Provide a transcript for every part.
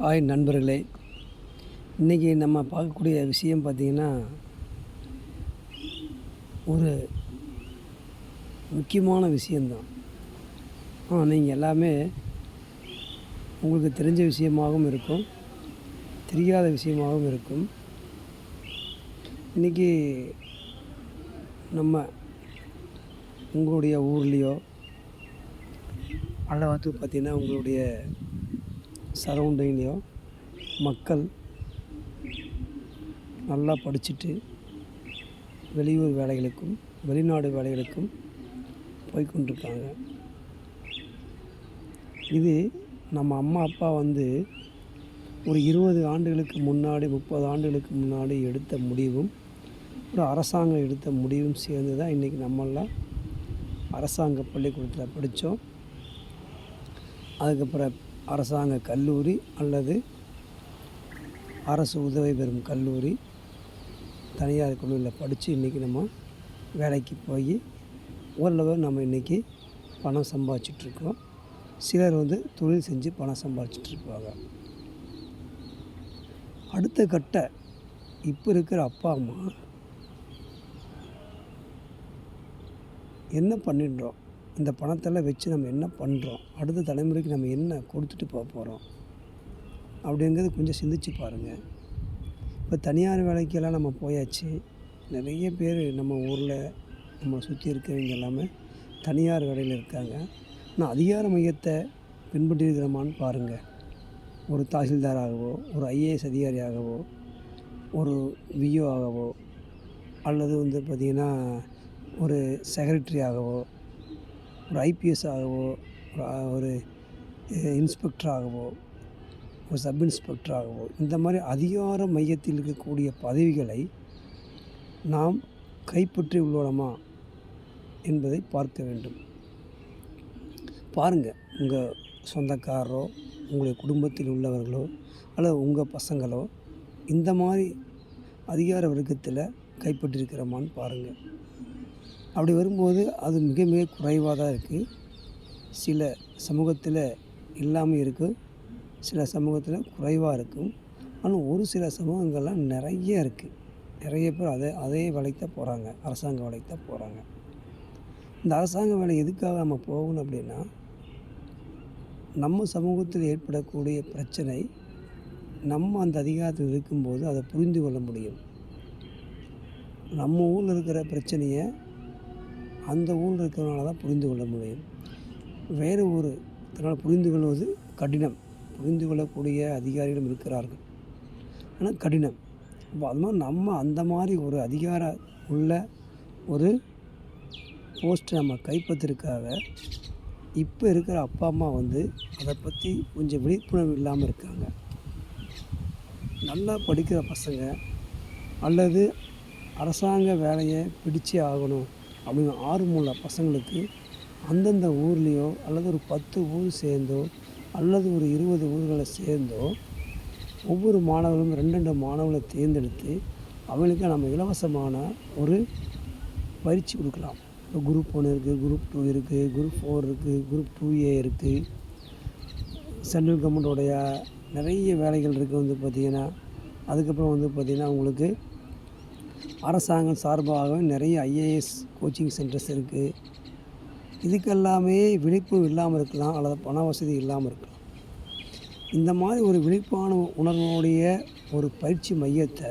Hi நண்பர்களே இன்றைக்கி நம்ம பார்க்கக்கூடிய விஷயம் பார்த்திங்கன்னா ஒரு முக்கியமான விஷயந்தான் ஆ நீங்கள் எல்லாமே உங்களுக்கு தெரிஞ்ச விஷயமாகவும் இருக்கும் தெரியாத விஷயமாகவும் இருக்கும். இன்றைக்கி நம்ம உங்களுடைய ஊர்லேயோ அல்ல வந்து பார்த்திங்கன்னா உங்களுடைய சரௌண்டிங்லேயும் மக்கள் நல்லா படிச்சுட்டு வெளியூர் வேலைகளுக்கும் வெளிநாடு வேலைகளுக்கும் போய்கொண்டிருக்காங்க. இது நம்ம அம்மா அப்பா வந்து ஒரு இருபது ஆண்டுகளுக்கு முன்னாடி முப்பது ஆண்டுகளுக்கு முன்னாடி எடுத்த முடிவும் ஒரு அரசாங்கம் எடுத்த முடிவும் சேர்ந்து தான் இன்றைக்கி நம்மளாம் அரசாங்க பள்ளிக்கூடத்தில் படித்தோம் அதுக்கப்புறம் அரசாங்க கல்லூரி அல்லது அரசு உதவி பெறும் கல்லூரி. தனியார் கல்லூரியில் படித்து இன்றைக்கி நம்ம வேலைக்கு போய் ஓரளவு நம்ம இன்றைக்கி பணம் சம்பாதிச்சிட்ருக்கோம். சிலர் வந்து தொழில் செஞ்சு பணம் சம்பாதிச்சிட்ருப்பாங்க. அடுத்த கட்ட இப்போ இருக்கிற அப்பா அம்மா என்ன பண்ணிடுறோம்? இந்த பணத்தெல்லாம் வச்சு நம்ம என்ன பண்ணுறோம் அடுத்த தலைமுறைக்கு நம்ம என்ன கொடுத்துட்டு போக போகிறோம் அப்படிங்கிறது கொஞ்சம் சிந்திச்சு பாருங்கள் இப்போ தனியார் வேலைக்கெல்லாம் நம்ம போயாச்சு. நிறைய பேர் நம்ம ஊரில் நம்ம சுற்றி இருக்கிறவங்க எல்லாமே தனியார் வேலையில் இருக்காங்க. ஆனால் அதிகார மையத்தை பின்பற்றிருக்கிறோமான்னு பாருங்கள் ஒரு தாசில்தாராகவோ ஒரு ஐஏஎஸ் அதிகாரியாகவோ ஒரு விஓ ஆகவோ அல்லது வந்து பார்த்திங்கன்னா ஒரு செக்ரட்டரி ஆகவோ ஒரு ஐபிஎஸ் ஆகவோ ஒரு இன்ஸ்பெக்டராகவோ ஒரு சப் இன்ஸ்பெக்டராகவோ இந்த மாதிரி அதிகார மையத்தில் இருக்கக்கூடிய பதவிகளை நாம் கைப்பற்றி உள்ளோமா என்பதை பார்க்க வேண்டும். பாருங்கள் உங்கள் சொந்தக்காரரோ உங்களுடைய குடும்பத்தில் உள்ளவர்களோ அல்லது உங்கள் பசங்களோ இந்த மாதிரி அதிகார வர்க்கத்தில் கைப்பற்றிருக்கிறோமான்னு பாருங்கள் அப்படி வரும்போது அது மிக மிக குறைவாக தான் இருக்குது. சில சமூகத்தில் இல்லாமல் இருக்குது சில சமூகத்தில் குறைவாக இருக்கும். ஆனால் ஒரு சில சமூகங்கள்லாம் நிறைய இருக்குது. நிறைய பேர் அதே அதே வேலைக்கு தான் போகிறாங்க. அரசாங்க வேலைக்கு தான் போகிறாங்க. இந்த அரசாங்க வேலை எதுக்காக நம்ம போகணும் அப்படின்னா நம்ம சமூகத்தில் ஏற்படக்கூடிய பிரச்சனை நம்ம அந்த அதிகாரத்தில் இருக்கும்போது அதை புரிந்து கொள்ள முடியும். நம்ம ஊரில் இருக்கிற பிரச்சனையை அந்த ஊரில் இருக்கிறவனால தான் புரிந்து கொள்ள முடியும். வேறு ஒரு தன்னால் புரிந்து கொள்வது கடினம். புரிந்து கொள்ளக்கூடிய அதிகாரிகளும் இருக்கிறார்கள். ஆனால் கடினம். அப்போ அது மாதிரி நம்ம அந்த மாதிரி ஒரு அதிகார உள்ள ஒரு போஸ்ட்டை நம்ம கைப்பற்றிருக்காக இப்போ இருக்கிற அப்பா அம்மா வந்து அதை பற்றி கொஞ்சம் விழிப்புணர்வு இல்லாமல் இருக்காங்க. நல்லா படிக்கிற பசங்க அல்லது அரசாங்க வேலையை பிடிச்சே ஆகணும். அப்படின்னு ஆர்வமுள்ள பசங்களுக்கு அந்தந்த ஊர்லேயோ அல்லது ஒரு பத்து ஊர் சேர்ந்தோ அல்லது ஒரு இருபது ஊர்களை சேர்ந்தோ ஒவ்வொரு மாணவர்களும் ரெண்டு ரெண்டு மாணவர்களை தேர்ந்தெடுத்து அவங்களுக்கு நம்ம இலவசமான ஒரு பயிற்சி கொடுக்கலாம். இப்போ குரூப் ஒன்று இருக்குது குரூப் டூ இருக்குது குரூப் ஃபோர் இருக்குது குரூப் டூ ஏ இருக்குது சென்ட்ரல் கவர்மெண்ட்டோடைய நிறைய வேலைகள் இருக்குது வந்து பார்த்திங்கன்னா அதுக்கப்புறம் வந்து பார்த்திங்கன்னா உங்களுக்கு அரசாங்கம் சார்பாக நிறைய ஐஏஎஸ் கோச்சிங் சென்டர்ஸ் இருக்குது இதுக்கெல்லாமே விழிப்பு இல்லாமல் இருக்கலாம் அல்லது பண வசதி இல்லாமல் இருக்கலாம். இந்த மாதிரி ஒரு விழிப்பான உணர்வுடைய ஒரு பயிற்சி மையத்தை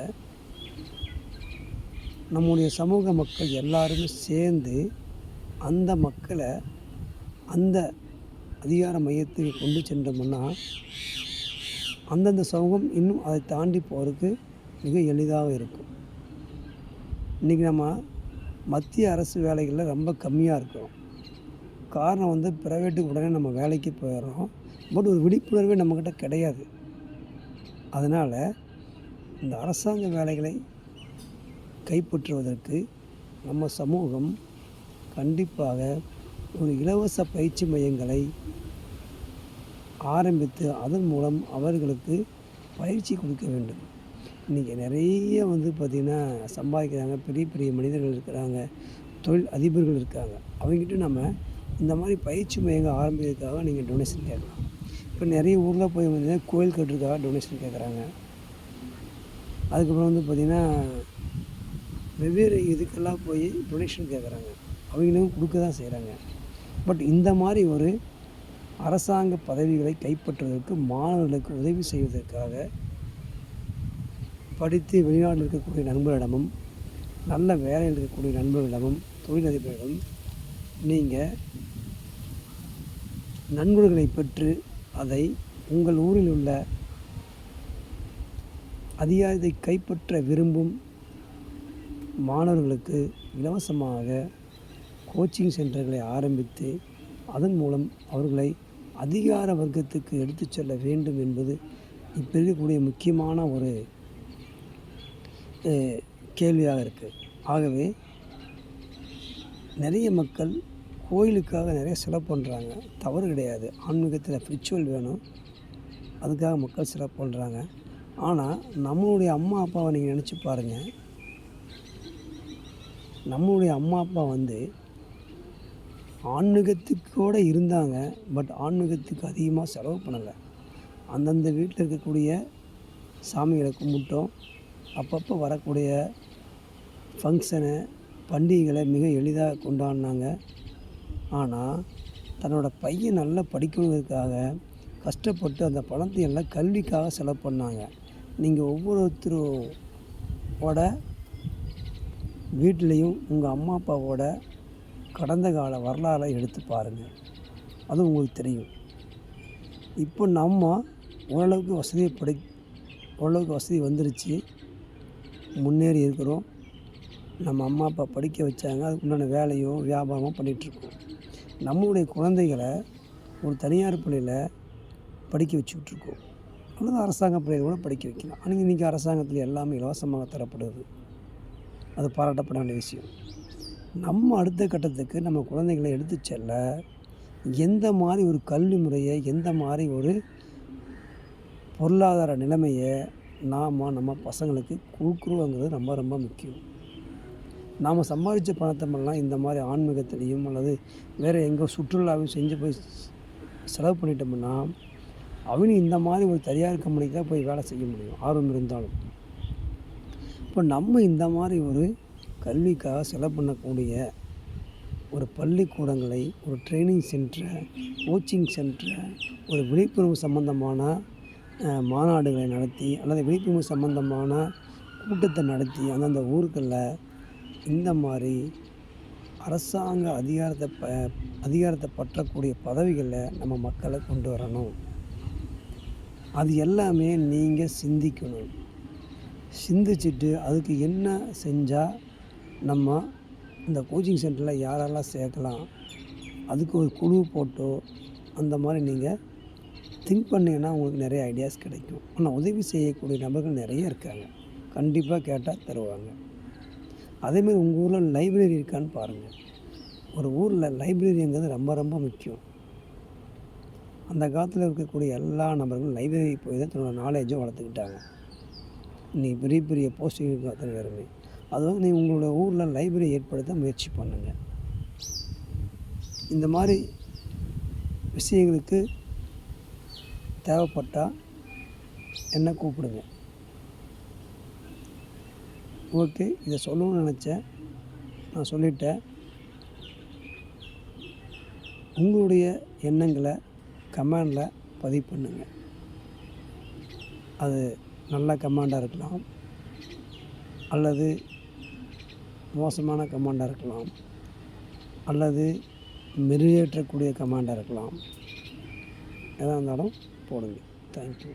நம்முடைய சமூக மக்கள் எல்லாருமே சேர்ந்து அந்த மக்களை அந்த அதிகார மையத்துக்கு கொண்டு சென்றோம்னா அந்தந்த சமூகம் இன்னும் அதை தாண்டி போகிறதுக்கு மிக எளிதாக இருக்கும். இன்றைக்கி நம்ம மத்திய அரசு வேலைகளில் ரொம்ப கம்மியாக இருக்கிறோம். காரணம் வந்து ப்ரைவேட்டுக்கு உடனே நம்ம வேலைக்கு போயிடுறோம். பட் ஒரு விழிப்புணர்வே நம்மக்கிட்ட கிடையாது. அதனால் இந்த அரசாங்க வேலைகளை கைப்பற்றுவதற்கு நம்ம சமூகம் கண்டிப்பாக ஒரு இலவச பயிற்சி மையங்களை ஆரம்பித்து அதன் மூலம் அவர்களுக்கு பயிற்சி கொடுக்க வேண்டும். இன்றைக்கி நிறைய வந்து பார்த்திங்கன்னா சம்பாதிக்கிறாங்க. பெரிய பெரிய மனிதர்கள் இருக்கிறாங்க. தொழில் அதிபர்கள் இருக்காங்க. அவங்ககிட்ட நம்ம இந்த மாதிரி பயிற்சி மையங்கள் ஆரம்பிக்கிறதுக்காக நீங்கள் டொனேஷன் கேட்கலாம். இப்போ நிறைய ஊரில் போய் வந்து கோயில் கட்டுறதுக்காக டொனேஷன் கேட்குறாங்க. அதுக்கப்புறம் வந்து பார்த்திங்கன்னா வெவ்வேறு இதுக்கெல்லாம் போய் டொனேஷன் கேட்குறாங்க. அவங்களும் கொடுக்க தான் செய்கிறாங்க. பட் இந்த மாதிரி ஒரு அரசாங்க பதவிகளை கைப்பற்றுவதற்கு மாணவர்களுக்கு உதவி செய்வதற்காக படித்து வெளிநாட்டில் இருக்கக்கூடிய நண்பர்களிடமும் நல்ல வேலையில் இருக்கக்கூடிய நண்பர்களிடமும் தொழிலதிபர்களிடம் நீங்கள் நண்பர்களை பெற்று அதை உங்கள் ஊரில் உள்ள அதிகாரத்தை கைப்பற்ற விரும்பும் மாணவர்களுக்கு இலவசமாக கோச்சிங் சென்டர்களை ஆரம்பித்து அதன் மூலம் அவர்களை அதிகார வர்க்கத்துக்கு எடுத்துச் செல்ல வேண்டும் என்பது இப்போ இருக்கக்கூடிய முக்கியமான ஒரு கேள்வியாக இருக்குது ஆகவே நிறைய மக்கள் கோயிலுக்காக நிறைய செலவு பண்ணுறாங்க தவறு கிடையாது. ஆன்மீகத்தில் ஸ்பிரிச்சுவல் வேணும். அதுக்காக மக்கள் செலவு பண்ணுறாங்க ஆனால் நம்மளுடைய அம்மா அப்பாவை நீங்கள் நினச்சி பாருங்கள் நம்மளுடைய அம்மா அப்பா வந்து ஆன்மீகத்துக்கூட இருந்தாங்க. பட் ஆன்மீகத்துக்கு அதிகமாக செலவு பண்ணலை. அந்தந்த வீட்டில் இருக்கக்கூடிய சாமிகளை கும்பிட்டோம். அப்பப்போ வரக்கூடிய ஃபங்க்ஷனு பண்டிகைகளை மிக எளிதாக கொண்டாடினாங்க. ஆனால் தன்னோட பையன் நல்லா படிக்கணுங்கிறதுக்காக கஷ்டப்பட்டு அந்த பணத்தை எல்லாம் கல்விக்காக செலவு பண்ணாங்க. நீங்கள் ஒவ்வொருத்தரோட வீட்லேயும் உங்கள் அம்மா அப்பாவோட கடந்த கால வரலாறை எடுத்து பாருங்கள் அது உங்களுக்கு தெரியும். இப்போ நம்ம ஓரளவுக்கு வசதியை படி ஓரளவுக்கு வசதி வந்துருச்சு. முன்னேறி இருக்கிறோம். நம்ம அம்மா அப்பா படிக்க வச்சாங்க. அதுக்கு உண்டான வேலையோ வியாபாரமோ பண்ணிகிட்ருக்கோம் நம்மளுடைய குழந்தைகளை ஒரு தனியார் பள்ளியில் படிக்க வச்சுக்கிட்ருக்கோம் அல்லது அரசாங்க பள்ளியில் கூட படிக்க வைக்கலாம். ஆனால் இன்றைக்கி அரசாங்கத்தில் எல்லாமே இலவசமாக தரப்படுது. அது பாராட்டப்பட வேண்டிய விஷயம். நம்ம அடுத்த கட்டத்துக்கு நம்ம குழந்தைகளை எடுத்து செல்ல எந்த மாதிரி ஒரு கல்வி முறையை எந்த மாதிரி ஒரு பொருளாதார நிலைமையை நாம் நம்ம பசங்களுக்கு கொடுக்குறோங்கிறது ரொம்ப ரொம்ப முக்கியம். நாம் சம்பாதிச்ச பணத்தமெல்லாம் இந்த மாதிரி ஆன்மீகத்திலையும் அல்லது வேறு எங்கே சுற்றுலாவையும் செஞ்சு போய் செலவு பண்ணிட்டோம்னா அவங்க இந்த மாதிரி ஒரு தனியார் கம்பெனிக்கு தான் போய் வேலை செய்ய முடியும் ஆர்வம் இருந்தாலும். இப்போ நம்ம இந்த மாதிரி ஒரு கல்விக்காக செலவு பண்ணக்கூடிய ஒரு பள்ளிக்கூடங்களை ஒரு ட்ரைனிங் சென்டரை கோச்சிங் சென்டரை ஒரு விழிப்புணர்வு சம்மந்தமான மாநாடுகளை நடத்தி அல்லது விழிப்புணர்வு சம்பந்தமான கூட்டத்தை நடத்தி அந்தந்த ஊர்களில் இந்த மாதிரி அரசாங்க அதிகாரத்தை ப அதிகாரத்தை பற்றக்கூடிய பதவிகளில் நம்ம மக்களை கொண்டு வரணும். அது எல்லாமே நீங்கள் சிந்திக்கணும். சிந்திச்சுட்டு அதுக்கு என்ன செஞ்சால் நம்ம இந்த கோச்சிங் சென்டரில் யாரெல்லாம் சேர்க்கலாம்? அதுக்கு ஒரு குழு போட்டோ அந்த மாதிரி நீங்கள் திங்க் பண்ணீங்கன்னா உங்களுக்கு நிறைய ஐடியாஸ் கிடைக்கும். ஆனால் உதவி செய்யக்கூடிய நபர்கள் நிறைய இருக்காங்க. கண்டிப்பாக கேட்டால் தருவாங்க. அதேமாதிரி உங்கள் ஊரில் லைப்ரரி இருக்கான்னு பாருங்கள் ஒரு ஊரில் லைப்ரரிங்கிறது ரொம்ப ரொம்ப முக்கியம். அந்த காலத்தில் இருக்கக்கூடிய எல்லா நபர்களும் லைப்ரரி போய் தான் தன்னோட நாலேஜும் வளர்த்துக்கிட்டாங்க. நீ பெரிய பெரிய போஸ்டிங் இருக்கும் அத்தனை அது வந்து நீ உங்களோட ஊரில் லைப்ரரி ஏற்படுத்த முயற்சி பண்ணுங்கள் இந்த மாதிரி விஷயங்களுக்கு தேவைப்பட்டால் என்னை கூப்பிடுங்க. ஓகே இதை சொல்லணும்னு நினச்சேன். நான் சொல்லிட்டேன். உங்களுடைய எண்ணங்களை கமெண்டில் பதிவு பண்ணுங்கள் அது நல்ல கமாண்டாக இருக்கலாம். அல்லது மோசமான கமாண்டாக இருக்கலாம். அல்லது மெருகேற்றக்கூடிய கமாண்டாக இருக்கலாம். எதாக இருந்தாலும் போடுங்க தேங்க்யூ